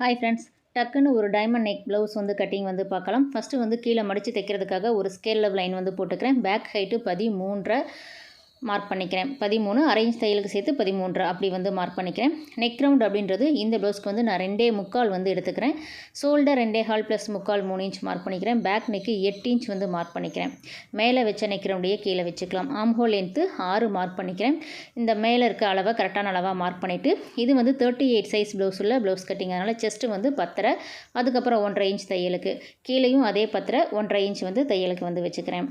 Hi friends டக்குன்னு ஒரு diamond neck blouse வந்து கட்டிங் வந்து பார்க்கலாம். ஃபஸ்ட்டு வந்து கீழே மடித்து தைக்கிறதுக்காக ஒரு ஸ்கேல் லைன் வந்து போட்டுக்கிறேன். பேக் ஹைட்டு பதிமூன்றரை மார்க் பண்ணிக்கிறேன். பதிமூணு அரேஞ்ச் தையலுக்கு சேர்த்து பதிமூன்று அப்படி வந்து மார்க் பண்ணிக்கிறேன். நெக் ரவுண்ட் அப்படின்றது இந்த ப்ளவுஸ்க்கு வந்து நான் ரெண்டே முக்கால் வந்து எடுத்துக்கிறேன். ஷோல்டர் ரெண்டே ஹால் ப்ளஸ் முக்கால் மூணு இன்ச் மார்க் பண்ணிக்கிறேன். பேக் நெக்கு எட்டு இன்ச் வந்து மார்க் பண்ணிக்கிறேன். மேலே வச்ச நெக் ரவுண்டையே கீழே வச்சுக்கலாம். ஆம் ஹோல் லென்த்து ஆறு மார்க் பண்ணிக்கிறேன். இந்த மேலே இருக்க அளவை கரெக்டான அளவாக மார்க் பண்ணிவிட்டு இது வந்து தேர்ட்டி எயிட் சைஸ் ப்ளவுஸ் உள்ள ப்ளவுஸ் கட்டிங் அதனால் செஸ்ட்டு வந்து பத்தரை அதுக்கப்புறம் ஒன்றரை இன்ச் தையலுக்கு. கீழேயும் அதே பத்தரை ஒன்றரை இன்ச் வந்து தையலுக்கு வந்து வச்சுக்கிறேன்.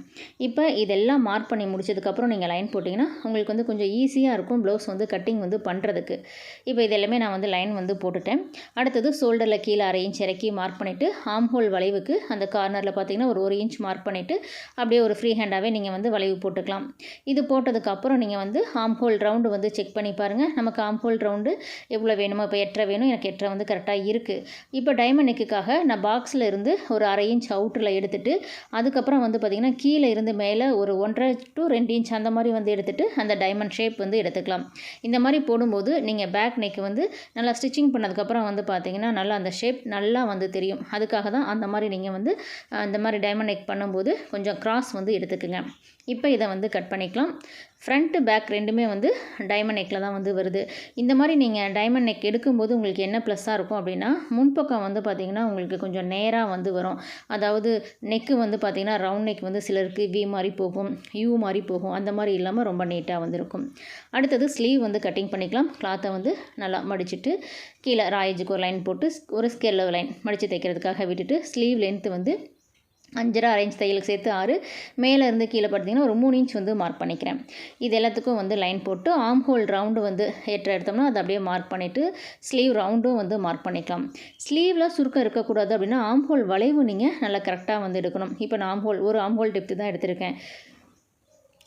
இப்போ இதெல்லாம் மார்க் பண்ணி முடிச்சதுக்கப்புறம் நீங்கள் லைன் போட்டிங்கன்னா உங்களுக்கு வந்து கொஞ்சம் ஈஸியாக இருக்கும் ப்ளவுஸ் வந்து கட்டிங் வந்து பண்ணுறதுக்கு இப்போ இது எல்லாமே நான் வந்து லைன் வந்து போட்டுட்டேன். அடுத்தது ஷோல்டரில் கீழே அரை இன்ச் இறக்கி மார்க் பண்ணிவிட்டு ஆம் ஹோல் வளைவுக்கு அந்த கார்னரில் பார்த்தீங்கன்னா ஒரு ஒரு இன்ச் மார்க் பண்ணிவிட்டு அப்படியே ஒரு ஃப்ரீ ஹேண்டாகவே நீங்கள் வந்து வளைவு போட்டுக்கலாம். இது போட்டதுக்கப்புறம் நீங்கள் வந்து ஆம் ஹோல் ரவுண்டு வந்து செக் பண்ணி பாருங்கள் நமக்கு ஆம் ஹோல் ரவுண்டு எவ்வளோ வேணுமோ இப்போ எட்டரை வேணும் எனக்கு எட்டரை வந்து கரெக்டாக இருக்குது இப்போ டைமண்ட் நெக்குக்காக நான் பாக்ஸில் இருந்து ஒரு அரை இன்ச் அவுட்டரில் எடுத்துகிட்டு அதுக்கப்புறம் வந்து பார்த்திங்கன்னா கீழே இருந்து மேலே ஒரு ஒன்றரை டு ரெண்டு இன்ச் அந்த மாதிரி வந்து எடுத்துகிட்டு அந்த டைமண்ட் ஷேப் வந்து எடுத்துக்கலாம். இந்த மாதிரி போடும்போது நீங்கள் பேக் நெக் வந்து நல்லா ஸ்டிச்சிங் பண்ணதுக்கப்புறம் வந்து பார்த்தீங்கன்னா நல்லா அந்த ஷேப் நல்லா வந்து தெரியும். அதுக்காக தான் அந்த மாதிரி நீங்கள் வந்து அந்த மாதிரி டைமண்ட் நெக் பண்ணும்போது கொஞ்சம் கிராஸ் வந்து எடுத்துக்குங்க. இப்போ இதை வந்து கட் பண்ணிக்கலாம். ஃப்ரண்ட்டு பேக் ரெண்டுமே வந்து டைமண்ட் நெக்கில் தான் வந்து வருது. இந்த மாதிரி நீங்கள் டைமண்ட் நெக் எடுக்கும்போது உங்களுக்கு என்ன ப்ளஸ்ஸாக இருக்கும் அப்படின்னா முன்பக்கம் வந்து பார்த்திங்கன்னா உங்களுக்கு கொஞ்சம் நேராக வந்து வரும். அதாவது நெக்கு வந்து பார்த்திங்கன்னா ரவுண்ட் நெக் வந்து சிலருக்கு வி மாதிரி போகும் யூ மாதிரி போகும். அந்த மாதிரி இல்லாமல் ரொம்ப நீட்டாக வந்துருக்கும். அடுத்தது ஸ்லீவ் வந்து கட்டிங் பண்ணிக்கலாம். கிளாத்தை வந்து நல்லா மடிச்சுட்டு கீழே ராயஜுக்கு ஒரு லைன் போட்டு ஒரு ஸ்கேலில் லைன் மடித்து தைக்கிறதுக்காக விட்டுட்டு ஸ்லீவ் லென்த்து வந்து அஞ்சரை அரேஞ்ச் தையலுக்கு சேர்த்து ஆறு மேலே இருந்து கீழே பார்த்தீங்கன்னா ஒரு மூணு இன்ச் வந்து மார்க் பண்ணிக்கிறேன். இது எல்லாத்துக்கும் வந்து லைன் போட்டு ஆம் ஹோல் ரவுண்டு வந்து ஏற்ற எடுத்தோம்னா அதை அப்படியே மார்க் பண்ணிவிட்டு ஸ்லீவ் ரவுண்டும் வந்து மார்க் பண்ணிக்கலாம். ஸ்லீவில் சுருக்கம் இருக்கக்கூடாது அப்படின்னா ஆம் ஹோல் வளைவு நீங்கள் நல்லா கரெக்டாக வந்து எடுக்கணும். இப்போ நான் ஆம் ஹோல் ஒரு ஆம் ஹோல் டெப்த்து தான் எடுத்திருக்கேன்.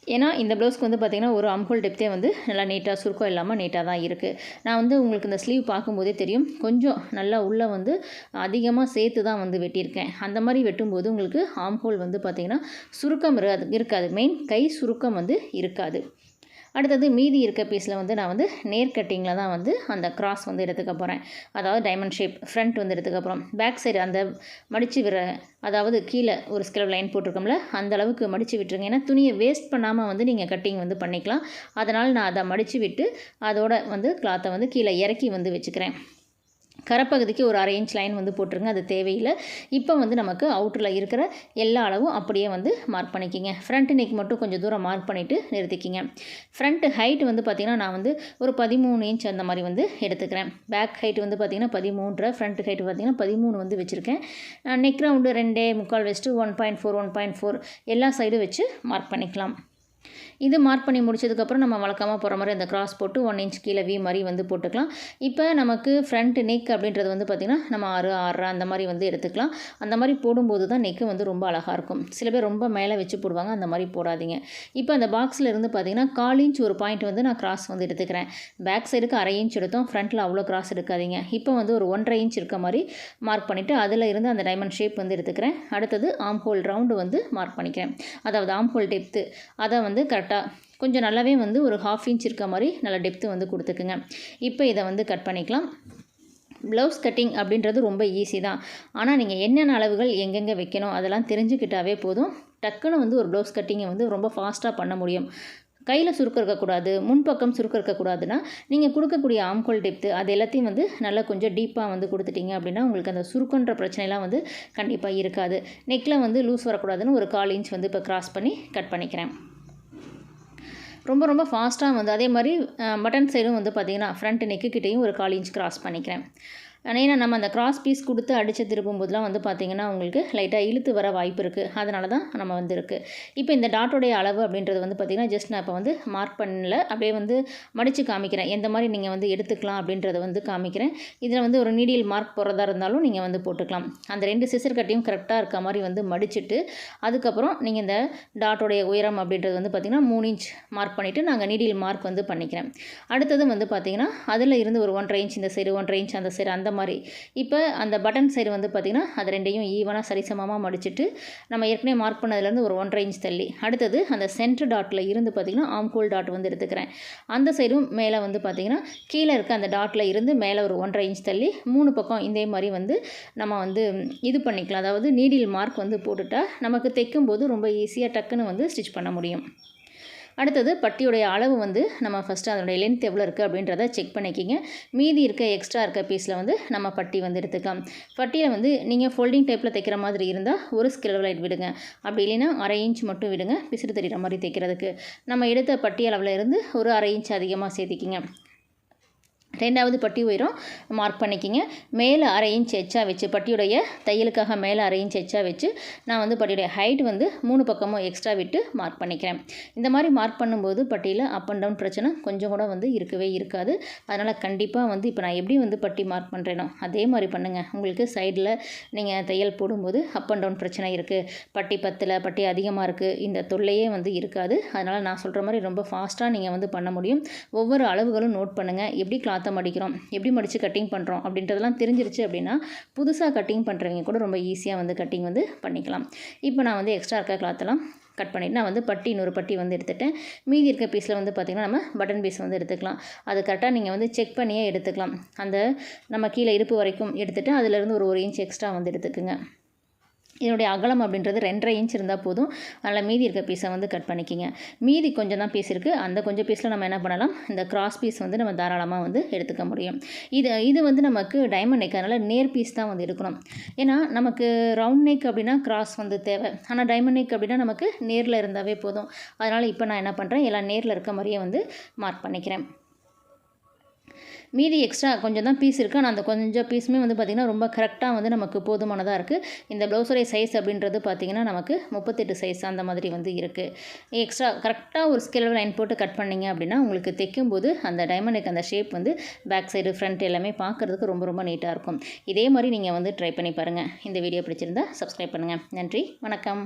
ஏன்னா இந்த ப்ளவுஸ்க்கு வந்து பார்த்திங்கன்னா ஒரு அம்ஹோல் டெப்த்தே வந்து நல்லா நீட்டாக சுருக்கம் இல்லாமல் நீட்டாக தான் இருக்குது நான் வந்து உங்களுக்கு இந்த ஸ்லீவ் பார்க்கும்போதே தெரியும். கொஞ்சம் நல்லா உள்ளே வந்து அதிகமாக சேர்த்து தான் வந்து வெட்டியிருக்கேன். அந்த மாதிரி வெட்டும்போது உங்களுக்கு ஆம்ஹோல் வந்து பார்த்திங்கன்னா சுருக்கம் இருக்காது இருக்காது. மெயின் கை சுருக்கம் வந்து இருக்காது. அடுத்தது மீதி இருக்க பீஸில் வந்து நான் வந்து நேர் கட்டிங்கில் தான் வந்து அந்த கிராஸ் வந்து எடுத்துக்க போகிறேன் அதாவது டைமண்ட் ஷேப் ஃப்ரண்ட் வந்து எடுத்துக்க போகிறோம் பேக் சைடு அந்த மடித்து விற அதாவது கீழே ஒரு ஸ்கெலவ் லைன் போட்டிருக்கோம்ல அந்த அளவுக்கு மடித்து விட்டுருங்க. ஏன்னா துணியை வேஸ்ட் பண்ணாமல் வந்து நீங்கள் கட்டிங் வந்து பண்ணிக்கலாம். அதனால் நான் அதை மடித்து விட்டு அதோட வந்து கிளாத்தை வந்து கீழே இறக்கி வந்து வச்சுக்கிறேன். கரப்பகுதிக்கு ஒரு அரை இன்ச் லைன் வந்து போட்டுருங்க அது தேவையில்லை. இப்போ வந்து நமக்கு அவுட்டரில் இருக்கிற எல்லா அளவும் அப்படியே வந்து மார்க் பண்ணிக்கிங்க. ஃப்ரண்ட் நெக் மட்டும் கொஞ்சம் தூரம் மார்க் பண்ணிவிட்டு நிறுத்திக்கிங்க. ஃப்ரண்ட் ஹைட் வந்து பார்த்திங்கன்னா நான் வந்து ஒரு பதிமூணு இன்ச் அந்த மாதிரி வந்து எடுத்துக்கிறேன். பேக் ஹைட் வந்து பார்த்திங்கன்னா பதிமூன்றரை ஃப்ரண்ட் ஹைட் பார்த்திங்கன்னா பதிமூணு வந்து வச்சுருக்கேன். நெக் ரவுண்டு ரெண்டே முக்கால் வச்சுட்டு one point four one point four எல்லா சைடும் வச்சு மார்க் பண்ணிக்கலாம். இது மார்க் பண்ணி முடிச்சதுக்கப்புறம் நம்ம வழக்கமாக போகிற மாதிரி அந்த கிராஸ் போட்டு ஒன் இன்ச் கீழே வி மாதிரி வந்து போட்டுக்கலாம். இப்போ நமக்கு ஃப்ரண்ட் நெக் அப்படின்றது வந்து பார்த்திங்கன்னா நம்ம ஆறு ஆறரை அந்த மாதிரி வந்து எடுத்துக்கலாம். அந்த மாதிரி போடும்போது தான் நெக்கு வந்து ரொம்ப அழகாக இருக்கும். சில பேர் ரொம்ப மேலே வச்சு போடுவாங்க அந்த மாதிரி போடாதீங்க. இப்போ அந்த பாக்ஸில் இருந்து பார்த்திங்கன்னா கால் இன்ச் ஒரு பாயிண்ட் வந்து நான் கிராஸ் வந்து எடுத்துக்கிறேன். பேக் சைடுக்கு அரை இன்ச் எடுத்தோம் ஃப்ரண்ட்டில் அவ்வளோ கிராஸ் எடுக்காதீங்க. இப்போ வந்து ஒரு ஒன்றரை இன்ச் இருக்க மாதிரி மார்க் பண்ணிவிட்டு அதில் இருந்து அந்த டைமண்ட் ஷேப் வந்து எடுத்துக்கிறேன். அடுத்தது ஆம் ஹோல் ரவுண்டு வந்து மார்க் பண்ணிக்கிறேன். அதாவது ஆம் ஹோல் டெப்த்து அதை வந்து வந்து கரெக்டாக கொஞ்சம் நல்லாவே வந்து ஒரு ஹாஃப் இன்ச் இருக்க மாதிரி நல்லா டெப்த்து வந்து கொடுத்துக்குங்க. இப்போ இதை வந்து கட் பண்ணிக்கலாம். ப்ளவுஸ் கட்டிங் அப்படின்றது ரொம்ப ஈஸி தான். ஆனால் நீங்கள் என்னென்ன அளவுகள் எங்கெங்கே வைக்கணும் அதெல்லாம் தெரிஞ்சுக்கிட்டாவே போதும். டக்குன்னு வந்து ஒரு ப்ளவுஸ் கட்டிங்கை வந்து ரொம்ப ஃபாஸ்ட்டாக பண்ண முடியும். கையில் சுருக்கம் இருக்கக்கூடாது முன்பக்கம் சுருக்கம் இருக்கக்கூடாதுன்னா நீங்கள் கொடுக்கக்கூடிய ஆம்கோல் டெப்த்து அது எல்லாத்தையும் வந்து நல்லா கொஞ்சம் டீப்பாக வந்து கொடுத்துட்டீங்க அப்படின்னா உங்களுக்கு அந்த சுருக்கன்ற பிரச்சனைலாம் வந்து கண்டிப்பாக இருக்காது. நெக்கில் வந்து லூஸ் வரக்கூடாதுன்னு ஒரு கால் இன்ச் வந்து இப்போ கிராஸ் பண்ணி கட் பண்ணிக்கிறேன். ரொம்ப ரொம்ப ஃபாஸ்ட்டாக வந்து அதே மாதிரி மட்டன் சைடும் வந்து பார்த்திங்கன்னா ஃப்ரண்ட் நெக்கு கிட்டேயும் ஒரு கால் இன்ச் கிராஸ் பண்ணிக்கிறேன். ஏன்னா நம்ம அந்த கிராஸ் பீஸ் கொடுத்து அடித்து திருப்பும் போதெல்லாம் வந்து பார்த்திங்கன்னா உங்களுக்கு லைட்டாக இழுத்து வர வாய்ப்பு இருக்குது அதனால தான் நம்ம வந்து இருக்குது இப்போ இந்த டாட்டோடைய அளவு அப்படின்றது வந்து பார்த்திங்கன்னா ஜஸ்ட் நான் இப்போ வந்து மார்க் பண்ணல. அப்படியே வந்து மடித்து காமிக்கிறேன். எந்த மாதிரி நீங்கள் வந்து எடுத்துக்கலாம் அப்படின்றத வந்து காமிக்கிறேன். இதில் வந்து ஒரு நீடியல் மார்க் போடுறதா இருந்தாலும் நீங்கள் வந்து போட்டுக்கலாம். அந்த ரெண்டு சிசர் கட்டையும் கரெக்டாக இருக்க மாதிரி வந்து மடிச்சுட்டு அதுக்கப்புறம் நீங்கள் இந்த டாட்டோடைய உயரம் அப்படின்றது வந்து பார்த்திங்கன்னா மூணு இன்ச் மார்க் பண்ணிவிட்டு நாங்கள் நீடியல் மார்க் வந்து பண்ணிக்கிறேன். அடுத்தது வந்து பார்த்திங்கன்னா அதில் இருந்து ஒரு ஒன்றரை இன்ச் இந்த சைடு ஒன்றரை இன்ச் அந்த சைடு அந்த அந்த மாதிரி. இப்போ அந்த பட்டன் சைடு வந்து பார்த்திங்கன்னா அது ரெண்டையும் ஈவனாக சரிசமமாக மடிச்சுட்டு நம்ம ஏற்கனவே மார்க் பண்ணதுலேருந்து ஒரு ஒன்றரை இன்ச் தள்ளி. அடுத்தது அந்த சென்டர் டாட்டில் இருந்து பார்த்திங்கன்னா ஆம்கோல் டாட் வந்து எடுத்துக்கிறேன். அந்த சைடும் மேலே வந்து பார்த்திங்கன்னா கீழே இருக்க அந்த டாட்டில் இருந்து மேலே ஒரு ஒன்றரை இன்ச் தள்ளி மூணு பக்கம் இதே மாதிரி வந்து நம்ம வந்து இது பண்ணிக்கலாம். அதாவது நீடில் மார்க் வந்து போட்டுட்டால் நமக்கு தைக்கும்போது ரொம்ப ஈஸியாக டக்குன்னு வந்து ஸ்டிச் பண்ண முடியும். அடுத்தது பட்டியுடைய அளவு வந்து நம்ம ஃபஸ்ட்டு அதனுடைய லென்த் எவ்வளோ இருக்குது அப்படின்றத செக் பண்ணிக்கிங்க. மீதி இருக்க எக்ஸ்ட்ரா இருக்க பீஸில் வந்து நம்ம பட்டி வந்து எடுத்துக்கலாம். பட்டியில் வந்து நீங்கள் ஃபோல்டிங் டைப்பில் தைக்கிற மாதிரி இருந்தால் ஒரு ஸ்கில் லைட் விடுங்க. அப்படி இல்லைன்னா அரை இன்ச் மட்டும் விடுங்க. பிசுறு தெரிகிற மாதிரி தைக்கிறதுக்கு. நம்ம எடுத்த பட்டி அளவில் இருந்து ஒரு அரை இன்ச் அதிகமாக சேர்த்திக்கிங்க. ரெண்டாவது பட்டி உயரம் மார்க் பண்ணிக்கிங்க. மேலே அரை இன்ச் எச்சா வச்சு பட்டியுடைய தையலுக்காக மேலே அரை இன்ச் எச்சா வச்சு நான் வந்து பட்டியுடைய ஹைட் வந்து மூணு பக்கமும் எக்ஸ்ட்ரா விட்டு மார்க் பண்ணிக்கிறேன். இந்த மாதிரி மார்க் பண்ணும்போது பட்டியில் அப் அண்ட் டவுன் பிரச்சனை கொஞ்சம் கூட வந்து இருக்கவே இருக்காது. அதனால் கண்டிப்பாக வந்து இப்போ நான் எப்படி வந்து பட்டி மார்க் பண்ணுறேனோ அதே மாதிரி பண்ணுங்கள் உங்களுக்கு சைடில் நீங்கள் தையல் போடும்போது அப் அண்ட் டவுன் பிரச்சனை இருக்குது பட்டி பத்தில் பட்டி அதிகமாக இருக்குது இந்த தொல்லையே வந்து இருக்காது. அதனால் நான் சொல்கிற மாதிரி ரொம்ப ஃபாஸ்ட்டாக நீங்கள் வந்து பண்ண முடியும். ஒவ்வொரு அளவுகளும் நோட் பண்ணுங்கள் எப்படி நாற்றம் அடிக்கிறோம். எப்படி மடித்து கட்டிங் பண்ணுறோம் அப்படின்றதெல்லாம் தெரிஞ்சிருச்சு அப்படின்னா புதுசாக கட்டிங் பண்ணுறவங்க கூட ரொம்ப ஈஸியாக வந்து கட்டிங் வந்து பண்ணிக்கலாம். இப்போ நான் வந்து எக்ஸ்ட்ரா இருக்க கிளாத்தெல்லாம் கட் பண்ணிவிட்டு நான் வந்து பட்டி இன்னொரு பட்டி வந்து எடுத்துட்டேன். மீதி இருக்க பீஸில் வந்து பார்த்திங்கன்னா நம்ம பட்டன் பீஸ் வந்து எடுத்துக்கலாம். அது கரெக்டாக நீங்கள் வந்து செக் பண்ணியே எடுத்துக்கலாம். அந்த நம்ம கீழே இருப்பு வரைக்கும் எடுத்துகிட்டு அதிலேருந்து ஒரு ஒரு இன்ச் எக்ஸ்ட்ரா வந்து எடுத்துக்குங்க. இதனுடைய அகலம் அப்படின்றது ரெண்டரை இன்ச் இருந்தால் போதும். அதில் மீதி இருக்க பீஸை வந்து கட் பண்ணிக்கிங்க. மீதி கொஞ்சம் தான் பீஸ் இருக்குது அந்த கொஞ்சம் பீஸில் நம்ம என்ன பண்ணலாம்? இந்த கிராஸ் பீஸ் வந்து நம்ம தாராளமாக வந்து எடுத்துக்க முடியும். இது இது வந்து நமக்கு டைமண்ட் நெக் அதனால் நேர் பீஸ் தான் வந்து எடுக்கணும். ஏன்னா நமக்கு ரவுண்ட் நெக் அப்படின்னா கிராஸ் வந்து தேவை. ஆனால் டைமண்ட் நெக் அப்படின்னா நமக்கு நேரில் இருந்தாவே போதும். அதனால் இப்போ நான் என்ன பண்ணுறேன் எல்லாம் நேரில் இருக்க மாதிரியே வந்து மார்க் பண்ணிக்கிறேன். மீதி எக்ஸ்ட்ரா கொஞ்சம் தான் பீஸ் இருக்குது ஆனால் அந்த கொஞ்சம் பீஸுமே வந்து பார்த்திங்கன்னா ரொம்ப கரெக்டாக வந்து நமக்கு போதுமானதாக இருக்குது இந்த ப்ளவுஸோடைய சைஸ் அப்படின்றது பார்த்திங்கன்னா நமக்கு முப்பத்தெட்டு சைஸ் அந்த மாதிரி வந்து இருக்குது எக்ஸ்ட்ரா கரெக்டாக ஒரு ஸ்கேல் லைன் போட்டு கட் பண்ணிங்க அப்படின்னா உங்களுக்கு தைக்கும்போது அந்த டைமண்டுக்கு அந்த ஷேப் வந்து பேக் சைடு ஃப்ரண்ட் எல்லாமே பார்க்குறதுக்கு ரொம்ப ரொம்ப நீட்டாக இருக்கும். இதே மாதிரி நீங்கள் வந்து ட்ரை பண்ணி பாருங்கள் இந்த வீடியோ பிடிச்சிருந்தா சப்ஸ்கிரைப் பண்ணுங்கள் நன்றி. வணக்கம்.